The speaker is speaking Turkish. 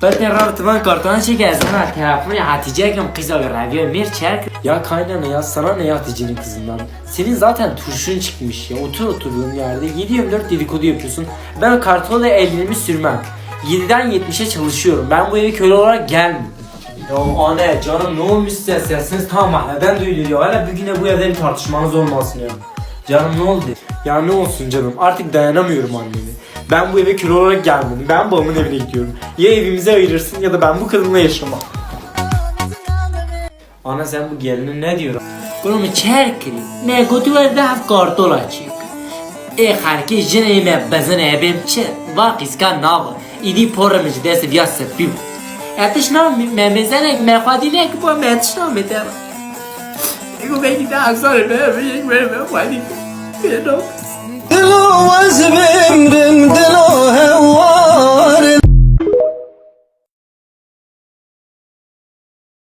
Zaten rahatıma kartona çekersin ha telefonu ya Hatice kim kız olur abi Ömer Çerk. Ya kaynana ya sana ne ya Hatice'nin kızından. Senin zaten turşun çıkmış ya otur oturduğun yerde 7-24 dedikodu yapıyorsun. Ben kartona da sürmem. 7'den 70'e çalışıyorum. Ben bu eve köle olarak gelmedim. Ya anne canım ne olmuş size sesiniz tam mahalleden duyuluyor. Hala bir güne bu evde bir tartışmanız olmasın ya. Canım ne oldu? Ya ne olsun canım artık dayanamıyorum annemi. Ben bu eve köle olarak gelmedim. Ben babamın evine gidiyorum. Ya evimize ayırırsın ya da ben bu kadınla yaşamam. Ana sen bu gelinin ne diyor? Bunu çerkri. Ne kutu ve daf kartola çık. E harki jene me bezene ebem çe. Vakis kan nava. İdi porra mı cidese vya sepim. Ateş nam me bezene me khadine ki bu me ateş nam me tera. Ego belki de aksan me me me me khadi.